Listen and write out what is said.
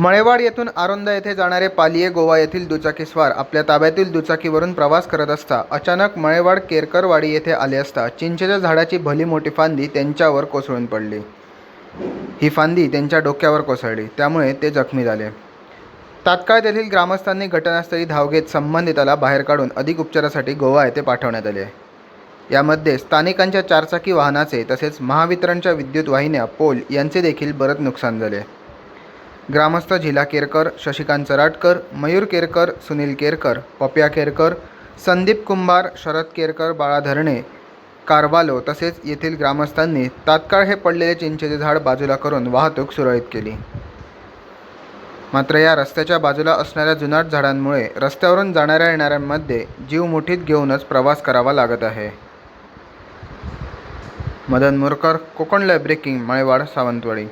मळेवाड येथून आरोंदा येथे जाणारे पालिये गोवा येथील दुचाकीस्वार आपल्या ताब्यातील दुचाकीवरून प्रवास करत असता अचानक मळेवाड केरकरवाडी येथे आले असता चिंचेच्या झाडाची भली मोठी फांदी त्यांच्यावर कोसळून पडली. ही फांदी त्यांच्या डोक्यावर कोसळली त्यामुळे ते जखमी झाले. तात्काळ तेथील ग्रामस्थांनी घटनास्थळी धाव घेत संबंधिताला बाहेर काढून अधिक उपचारासाठी गोवा येथे पाठवण्यात आले. यामध्ये स्थानिकांच्या चारचाकी वाहनाचे तसेच महावितरणच्या विद्युत वाहिन्या पोल यांचे देखील बरंच नुकसान झाले. ग्रामस्थ झिला केरकर शशिकांत चराटकर मयूर केरकर सुनील केरकर पप्या केरकर संदीप कुंभार शरद केरकर बाळा धरणे कारवालो तसेच येथील ग्रामस्थांनी तात्काळ हे पडलेले चिंचेचे झाड बाजूला करून वाहतूक सुरळीत केली. मात्र या रस्त्याच्या बाजूला असणाऱ्या जुनाट झाडांमुळे रस्त्यावरून जाणाऱ्या येणाऱ्यांमध्ये जीव मुठीत घेऊनच प्रवास करावा लागत आहे. Madan Morkar Konkan live breaking Malewad Sawantwadi.